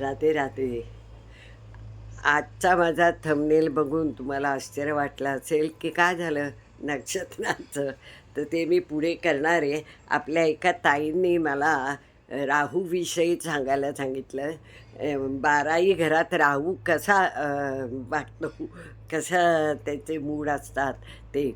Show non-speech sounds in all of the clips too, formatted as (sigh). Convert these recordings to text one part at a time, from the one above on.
राधे राधे. आजचा माझा थंबनेल बघून तुम्हाला आश्चर्य वाटलं असेल की काय झालं? नक्षत्राचं. तर ते मी पुढे करणार आहे. आपल्या एका ताईंनी मला राहूविषयी सांगायला सांगितलं. बाराही घरात राहू कसा वाटतो? कसा त्याचे मूड असतात ते?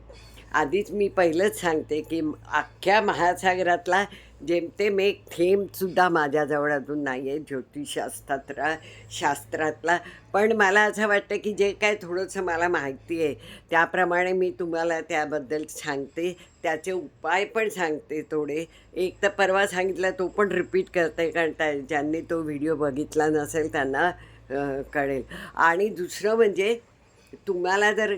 आधीच मी पहिलंच सांगते की अख्ख्या महासागरातला जेमतेम एक थेंबसुद्धा माझ्याजवळ अजून नाही आहे ज्योतिषशास्त्रात शास्त्रातला. पण मला असं वाटतं की जे काय थोडंसं मला माहिती आहे त्याप्रमाणे मी तुम्हाला त्याबद्दल सांगते. त्याचे उपाय पण सांगते थोडे. एक तर परवा सांगितलं तो पण रिपीट करते कारण त्या ज्यांनी तो व्हिडिओ बघितला नसेल त्यांना कळेल. आणि दुसरं म्हणजे तुम्हाला जर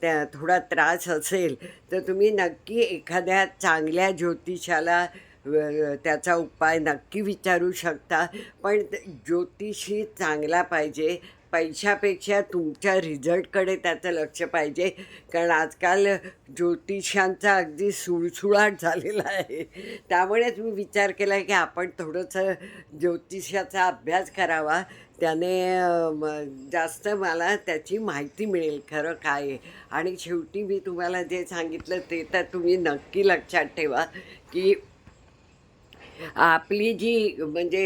त्या थोडा त्रास असेल तर तुम्ही नक्की एखाद्या चांगल्या ज्योतिषाला त्याचा उपाय नक्की विचारू शकता. पण ज्योतिषी चांगला पाहिजे. पैशापेक्षा तुमच्या रिझल्टकडे त्याचं लक्ष पाहिजे. कारण आजकाल ज्योतिषांचा अगदी सुळसुळाट झालेला आहे. त्यामुळेच मी विचार केला की आपण थोडंसं ज्योतिषाचा अभ्यास करावा. त्याने जास्त मला त्याची माहिती मिळेल खरं काय आणि शेवटी मी तुम्हाला जे सांगितलं ते तर तुम्ही नक्की लक्षात ठेवा की आपली जी म्हणजे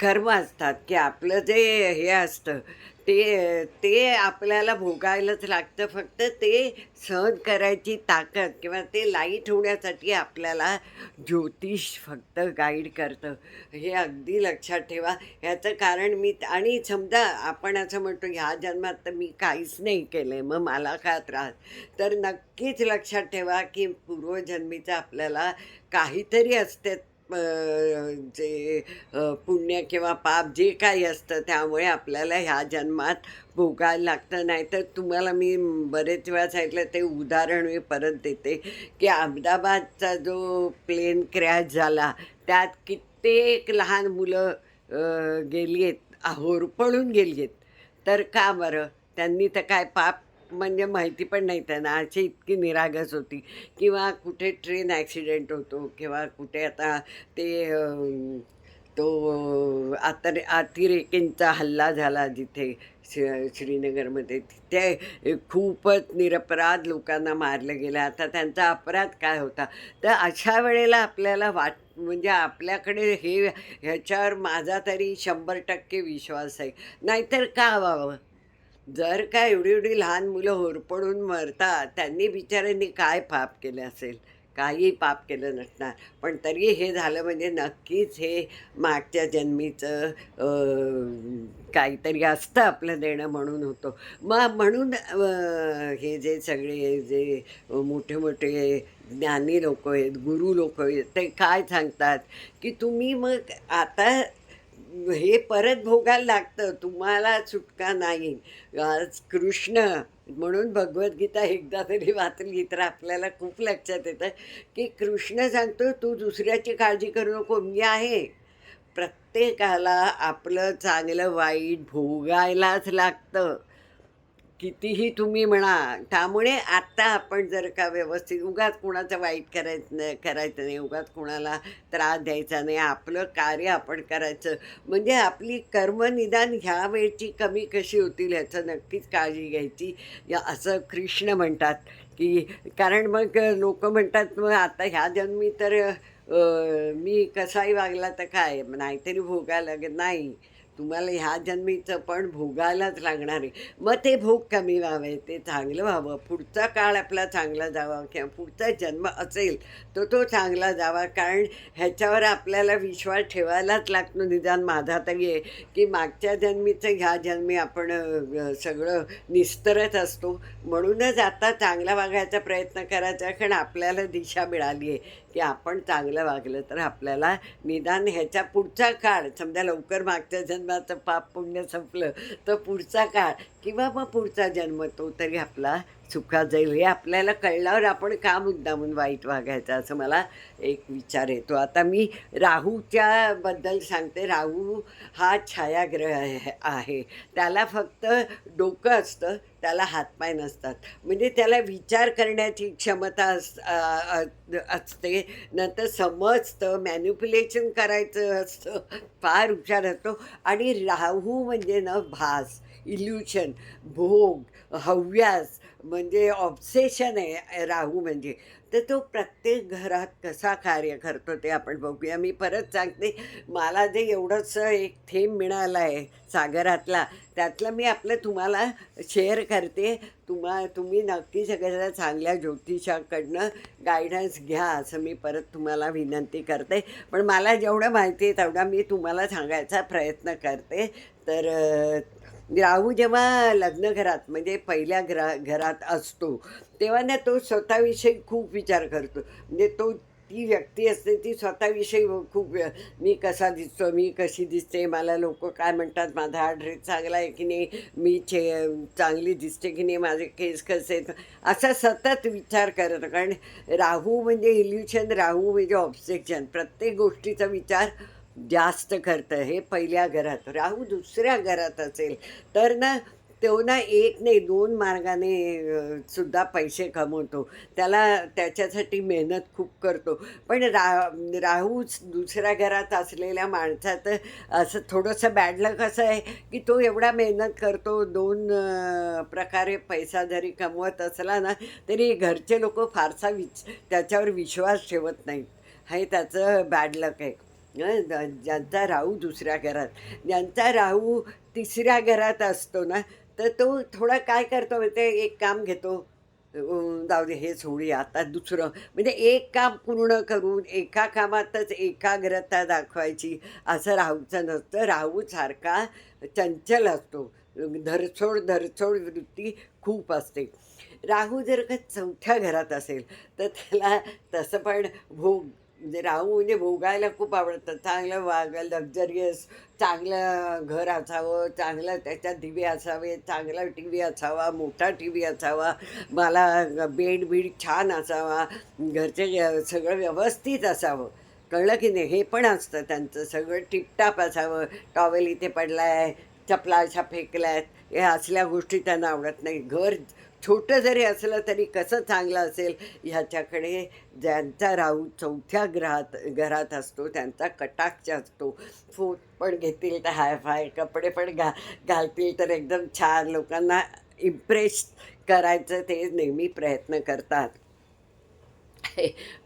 कर्म असतात की आपलं जे हे असतं ते ते आपल्याला भोगायलाच लागतं. फक्त ते सहन करायची ताकद किंवा ते लाइट होण्यासाठी आपल्याला ज्योतिष फक्त गाईड करतं. हे अगदी लक्षात ठेवा. ह्याचं कारण मी आणि समजा आपण असं म्हणतो ह्या जन्मात तर मी काहीच नाही केलं आहे मग मला का त्रास? तर नक्कीच लक्षात ठेवा की पूर्वजन्मीचं आपल्याला काहीतरी असते. जे पुण्य किंवा पाप जे काही असतं त्यामुळे आपल्याला ह्या जन्मात भोगायला लागतं. नाही तर तुम्हाला मी बरेच वेळा सांगितलं ते उदाहरण मी परत देते की अहमदाबादचा जो प्लेन क्रॅश झाला त्यात कित्येक लहान मुलं गेली आहेत होरपळून गेली आहेत. तर का बरं? त्यांनी तर काय पाप म्हणजे माहिती पण नाही त्यांना. अशी इतकी निरागस होती. किंवा कुठे ट्रेन ॲक्सिडेंट होतो किंवा कुठे आता ते तो आता अतिरेकींचा हल्ला झाला जिथे श्री श्रीनगरमध्ये. तिथे खूपच निरपराध लोकांना मारलं गेलं. आता त्यांचा अपराध काय होता? तर अशा वेळेला आपल्याला वाट म्हणजे आपल्याकडे हे ह्याच्यावर माझा तरी शंभर टक्के विश्वास आहे. नाहीतर का व्हावं? जर का एवढी एवढी लहान मुलं होरपडून मरतात त्यांनी बिचाऱ्यांनी काय पाप केलं असेल? काही पाप केलं नसणार. पण तरी हे झालं म्हणजे नक्कीच हे मागच्या जन्मीचं काहीतरी असतं आपलं देणं म्हणून होतं. मग म्हणून हे जे सगळे जे मोठे मोठे ज्ञानी लोक आहेत गुरु लोक आहेत ते काय सांगतात की तुम्ही मग आता हे परत भोगायला लागतं. तुम्हाला सुटका नाही. आज कृष्ण म्हणून भगवद्गीता एकदा तरी वाचली तर आपल्याला खूप लक्षात येतं की कृष्ण सांगतो तू दुसऱ्याची काळजी करू नको मी आहे. प्रत्येकाला आपलं चांगलं वाईट भोगायलाच लागतं. कितीही तुम्ही म्हणा त्यामुळे आत्ता आपण जर का व्यवस्थित उगाच कुणाचं वाईट करायचं नाही करायचं नाही उगाच कुणाला त्रास द्यायचा नाही आपलं कार्य आपण करायचं. म्हणजे आपली कर्मनिदान ह्या वेळची कमी कशी होतील ह्याचं नक्कीच काळजी घ्यायची. या असं कृष्ण म्हणतात की कारण मग लोक म्हणतात मग आता ह्या जन्मी तर मी कसाही वागला तर काय? नाहीतरी भोगायला लागत नाही. तुम्हाला ह्या जन्मीचं पण भोगायलाच लागणार आहे. मग ते भोग कमी व्हावे ते चांगलं व्हावं. पुढचा काळ आपला चांगला जावा किंवा पुढचा जन्म असेल तर तो चांगला जावा. कारण ह्याच्यावर आपल्याला विश्वास ठेवायलाच लागतो निदान माझा तरी आहे की मागच्या जन्मीचं ह्या जन्मी आपण सगळं निस्तरत असतो. म्हणूनच आता चांगला वागायचा प्रयत्न करायचा कारण आपल्याला दिशा मिळाली आहे. की आपण चांगलं वागलं तर आपल्याला निदान ह्याच्या पुढचा काळ समजा लवकर मागच्या जन्माचं पाप पुण्य संपलं तर पुढचा काळ किंवा मग पुढचा जन्म तो तरी आपला चुका जाईल. हे आपल्याला कळल्यावर आपण का मुद्दामून वाईट वागायचं असं मला एक विचार येतो. आता मी राहूच्या बद्दल सांगते. राहू हा छायाग्रह आहे. त्याला फक्त डोकं असतं. त्याला हातपाय नसतात. म्हणजे त्याला विचार करण्याची क्षमता अस असते. नंतर समजतं मॅन्युप्युलेशन करायचं असतं. फार हुशार असतो. आणि राहू म्हणजे ना भास इल्युशन भोग हव्यास म्हणजे ऑब्सेशन आहे राहू म्हणजे. तर तो प्रत्येक घरात कसा कार्य करतो ते आपण बघूया. मी परत सांगते मला जे एवढंसं एक थेंब मिळाला आहे सागरातला त्यातलं मी आपलं तुम्हाला शेअर करते. तुम्हा तुम्ही नक्की सगळ्या चांगल्या ज्योतिषाकडनं गायडन्स घ्या असं मी परत तुम्हाला विनंती करते. पण मला जेवढं माहिती आहे तेवढं मी तुम्हाला सांगायचा प्रयत्न करते. तर राहू जेव्हा लग्न घरात म्हणजे पहिल्या घरा घरात असतो तेव्हा ना तो स्वतःविषयी खूप विचार करतो. म्हणजे तो ती व्यक्ती असते ती स्वतःविषयी खूप मी कसा दिसतो मी कशी दिसते मला लोक काय म्हणतात माझा हा ड्रेस चांगला आहे की नाही मी चे चांगली दिसते की नाही माझे केस कसे आहेत असा सतत विचार करत. कारण राहू म्हणजे इल्युशन राहू म्हणजे ऑब्सेक्शन प्रत्येक गोष्टीचा विचार जास्त करतं हे पहिल्या घरात. राहू दुसऱ्या घरात असेल तर ना तो ना एक नाही दोन मार्गाने सुद्धा पैसे कमवतो. त्याला त्याच्यासाठी मेहनत खूप करतो. पण रा राहूच दुसऱ्या घरात असलेल्या माणसाचं असं थोडंसं बॅडलक असं आहे की तो एवढा मेहनत करतो दोन प्रकारे पैसा जरी कमवत असला ना तरी घरचे लोक फारसा विच त्याच्यावर विश्वास ठेवत नाहीत. हे त्याचं बॅडलक आहे. ज्यांचा राहू दुसऱ्या घरात ज्यांचा राहू तिसऱ्या घरात असतो ना तर तो थोडा काय करतो ते एक काम घेतो जाऊ दे हे सोडूया आता दुसरं म्हणजे एक काम पूर्ण करून एका कामातच एकाग्रता दाखवायची असं राहूचं नसतं राहू सारखा चंचल असतो धरसोड धरसोड वृत्ती खूप असते. राहू जर का चौथ्या घरात असेल तर त्याला तसं पण भोग म्हणजे राहू म्हणजे भोगायला खूप आवडतं. चांगलं वाग लक्झरियस चांगलं घर असावं चांगलं त्याच्यात दिवे असावे चांगला टी व्ही असावा मोठा टी व्ही असावा मला बेड बीड छान असावा घरचे सगळं व्यवस्थित असावं. कळलं की नाही? हे पण असतं त्यांचं सगळं टिपटाप असावं. टॉवेल इथे पडला आहे चपला अशा फेकल्या आहेत हे असल्या गोष्टी त्यांना आवडत नाही. घर छोटं जरी असलं तरी कसं चांगलं असेल ह्याच्याकडे ज्यांचा राहू चौथ्या ग्रहात घरात असतो त्यांचा कटाक्ष असतो. फूट पण घेतील तर हाय फाय कपडे पण घा घालतील तर एकदम छान. लोकांना इम्प्रेस करायचं ते नेहमी प्रयत्न करतात.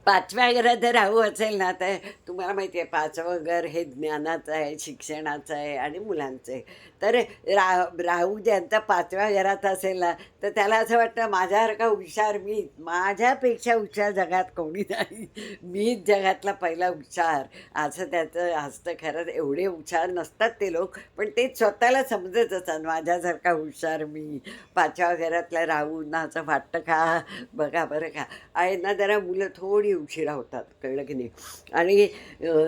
पाचव्या घरात जर राहू असेल ना तर तुम्हाला माहिती आहे पाचवं घर हे ज्ञानाचं आहे शिक्षणाचं आहे आणि मुलांचं आहे. तर रा राहू ज्यांचा पाचव्या घरात असेल ना तर त्याला असं वाटतं माझ्यासारखा हुशार मी? माझ्यापेक्षा हुशार जगात कोणी नाही. मीच जगातला पहिला हुशार. असं त्याचं असतं खरंच एवढे हुशार नसतात ते लोक पण ते स्वतःला समजत असतात माझ्यासारखा हुशार मी पाचव्या घरातल्या राहूंना असं वाटतं का? बघा बरं का. आहे ना जरा मुलं थोडी उशिरा होतात कळलं की नाही? आणि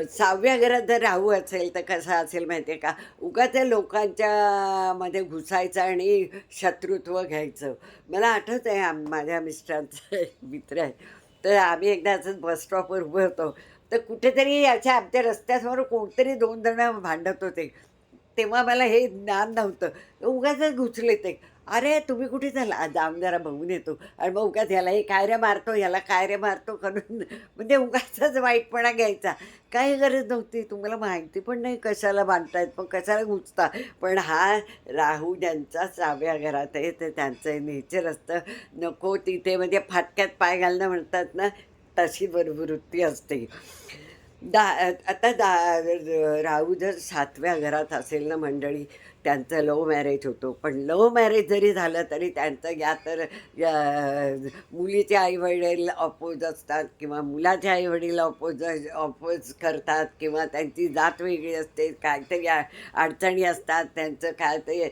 सहाव्या घरात जर राहू असेल तर कसं असेल माहिती आहे का? उगाच लोकांच्या मध्ये घुसायचं आणि शत्रुत्व घ्यायचं. मला आठवत आहे माझ्या मिस्टरांचा (laughs) एक मित्र आहे. तर आम्ही एकदा असंच बस स्टॉपवर उभं होतो. तर कुठेतरी अशा आमच्या रस्त्यासमोर कोणतरी दोन जण भांडत होते. तेव्हा मला हे ज्ञान नव्हतं. उगाच घुसले ते. अरे तुम्ही कुठे चला? जाऊन जरा बघून येतो. आणि मग उगाच ह्याला हे काय रे मारतो? ह्याला काय रे मारतो? करून म्हणजे उगाचाच वाईटपणा घ्यायचा. काही गरज नव्हती. तुम्हाला माहिती पण नाही कशाला बांधतायत पण कशाला घुसता पण हा राहू ज्यांचा सहाव्या घरात आहे ते त्यांचं नेचर असतं. नको तिथे म्हणजे फाटक्यात पाय घालणं म्हणतात ना तशी वृत्ती असते. दा आता दा राहू जर सातव्या घरात असेल ना मंडळी त्यांचं लव मॅरेज होतो. पण लव मॅरेज जरी झालं तरी त्यांचं या तर या, मुलीचे आईवडील अपोज असतात किंवा मुलाचे आईवडील अपोज अपोज करतात किंवा त्यांची जात वेगळी असते. काहीतरी आ- अडचणी असतात. त्यांचं काय ते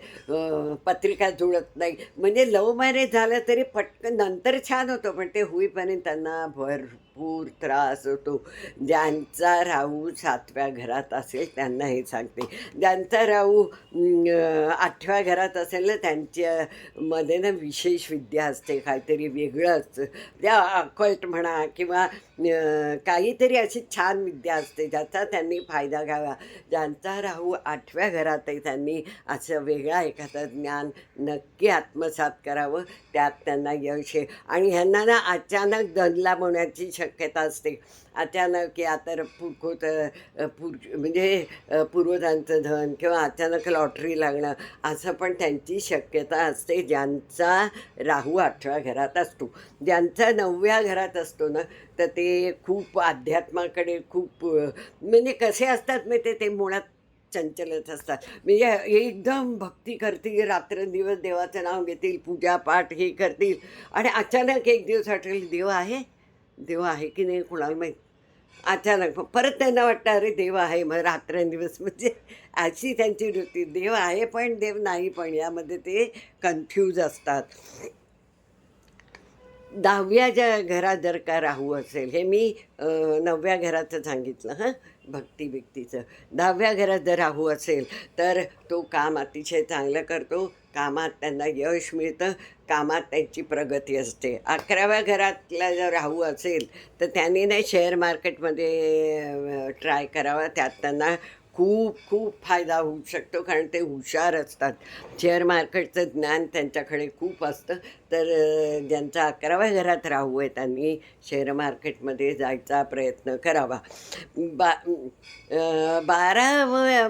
पत्रिका जुळत नाही. म्हणजे लव मॅरेज झालं तरी पटकन नंतर छान होतं. पण ते होईपर्यंत त्यांना भर भरपूर त्रास होतो. ज्यांचा राहू सातव्या घरात असेल त्यांना हे सांगते. ज्यांचा राहू आठव्या घरात असेल ना त्यांच्यामध्ये ना विशेष विद्या असते काहीतरी वेगळं असतं त्या अकल्ट म्हणा किंवा काहीतरी अशी छान विद्या असते ज्याचा त्यांनी फायदा घ्यावा. ज्यांचा राहू आठव्या घरात आहे त्यांनी असं वेगळा एखादं ज्ञान नक्की आत्मसात करावं त्यात त्यांना यश आहे. आणि ह्यांना ना अचानक दनला होण्याची शक्यता असते. अचानक या तर पुरखोत पूर म्हणजे पूर्वजांचं धन किंवा अचानक लॉटरी लागणं. असं पण त्यांची शक्यता असते. ज्यांचा राहू आठव्या घरात असतो. ज्यांचा नवव्या घरात असतो ना तर ते खूप अध्यात्माकडे खूप म्हणजे कसे असतात मी ते ते मुळात चंचलच असतात. म्हणजे एकदम भक्ती करतील रात्रंदिवस देवाचं नाव घेतील पूजापाठ हे करतील. आणि अचानक एक दिवस आठवेल देव आहे? देव आहे की नाही? कुणाला माहीत? अचानक परत त्यांना वाटतं अरे देव आहे मग रात्रंदिवस. (laughs) म्हणजे अशी त्यांची वृत्ती. देव आहे पण देव नाही पण यामध्ये ते कन्फ्यूज असतात. दहाव्याच्या घरात जर का राहू असेल हे मी नवव्या घराचं सांगितलं हां भक्ती बिक्तीचं दहाव्या घरात जर राहू असेल तर तो काम अतिशय चांगलं करतो. कामात त्यांना यश मिळतं कामात त्यांची प्रगती असते. अकराव्या घरातला जर राहू असेल तर त्यांनी नाही शेअर मार्केटमध्ये ट्राय करावा. त्यात त्यांना खूप खूप फायदा होऊ शकतो कारण ते हुशार असतात. शेअर मार्केटचं ज्ञान त्यांच्याकडे खूप असतं. तर ज्यांचा अकराव्या घरात राहू आहे त्यांनी शेअर मार्केटमध्ये जायचा प्रयत्न करावा. बा बाराव्या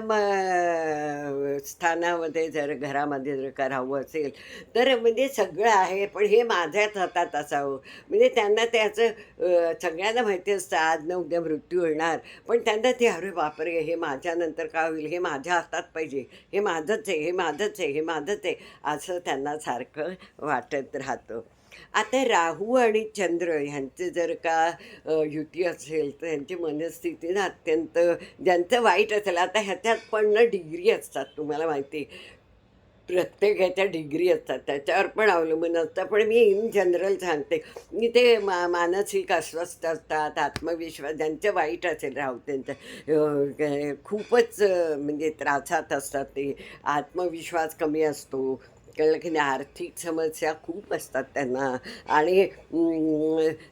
स्थानामध्ये जर घरामध्ये जर का राहू असेल तर म्हणजे सगळं आहे पण हे माझ्याच हातात असावं. म्हणजे त्यांना त्याचं सगळ्यांना माहिती असतं आज न उद्या मृत्यू होणार पण त्यांना ते अरे बापरे हे माझ्या माझ्यानंतर काय होईल? हे माझ्या हातात पाहिजे. हे माझंच आहे हे माझंच आहे हे माझंच आहे. असं त्यांना सारखं वाटत राहतं. आता राहू आणि चंद्र ह्यांचे जर का युती असेल तर ह्यांची मनस्थिती ना अत्यंत ज्यांचं वाईट असेल आता ह्याच्यात पण ना डिग्री असतात तुम्हाला माहिती प्रत्येकाच्या प्रत्येक ह्याच्या डिग्री असतात. त्याच्यावर पण अवलंबून असतं. पण मी इन जनरल सांगते. मी ते मा मानसिक अस्वस्थ असतात आत्मविश्वास ज्यांचं वाईट असेल राहू त्यांचं खूपच म्हणजे त्रासात असतात ते. आत्मविश्वास कमी असतो. कळलं की नाही? आर्थिक समस्या खूप असतात त्यांना. आणि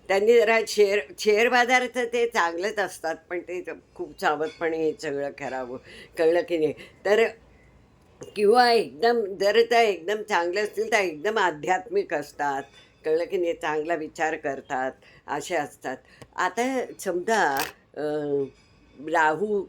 त्यांनी जरा शेअर शेअर बाजाराचं ते चांगलंच असतात. पण ते खूप सावधपणे हे सगळं करावं. कळलं की नाही? तर किंवा एकदम जर त्या एकदम चांगले असतील तर एकदम आध्यात्मिक असतात. कळलं की नाही चांगला विचार करतात असे असतात. आता समजा राहू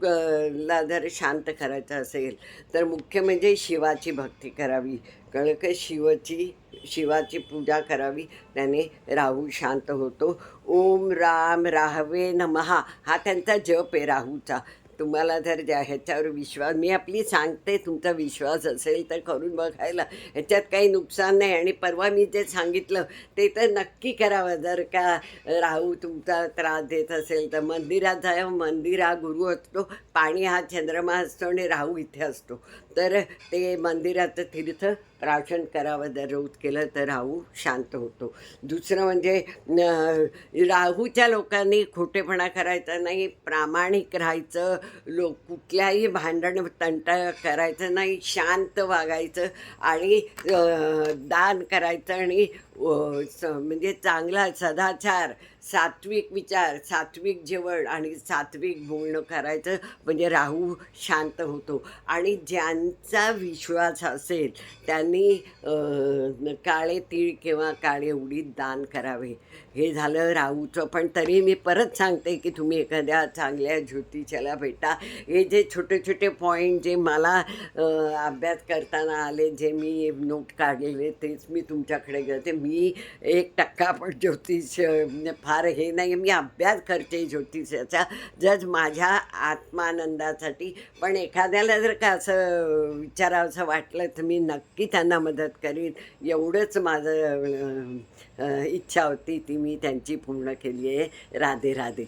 ला जर शांत करायचं असेल तर मुख्य म्हणजे शिवाची भक्ती करावी. कळलं की शिवाची शिवाची पूजा करावी. त्याने राहू शांत होतो. ओम राम राहवे नमहा हा त्यांचा जप आहे राहूचा. तुम्हाला जर ज्या ह्याच्यावर विश्वास मी आपली सांगते तुमचा विश्वास असेल तर करून बघायला. ह्याच्यात काही नुकसान नाही आणि परवा मी जे सांगितलं ते तर नक्की करावं. जर का राहू तुमचा त्रास देत असेल तर मंदिरात जा मंदिर हा गुरु असतो पाणी हा चंद्रमा असतो आणि राहू इथे असतो. तर ते मंदिराचं तीर्थ प्राशन करावं दररोज केलं तर राहू शांत होतो. दुसरं म्हणजे राहूच्या लोकांनी खोटेपणा करायचा नाही प्रामाणिक राहायचं लोक कुठल्याही भांडण तंटा करायचं नाही शांत वागायचं आणि दान करायचं आणि स म्हणजे चांगला सदाचार सात्विक विचार सात्विक जेवण आणि सात्विक बोलणं करायचं म्हणजे राहू शांत होतो. आणि ज्यांचा विश्वास असेल त्यांनी अं, काळे तीळ किंवा काळे उडीद दान करावे. हे झालं राहूचं. पण तरी मी परत सांगते की तुम्ही एखाद्या चांगल्या ज्योतिषाला भेटा. हे जे छोटे छोटे पॉईंट जे मला अभ्यास करताना आले जे मी नोट काढलेले तेच मी तुमच्याकडे करते मी एक टक्का पण ज्योतिष फार हे नाही मी अभ्यास करते ज्योतिषाचा जज माझ्या आत्मानंदासाठी. पण एखाद्याला जर का असं विचारावंसं वाटलं तर मी नक्की त्यांना मदत करीन. एवढंच माझं इच्छा होती ती मी त्यांची पूर्ण केली आहे. राधे राधे.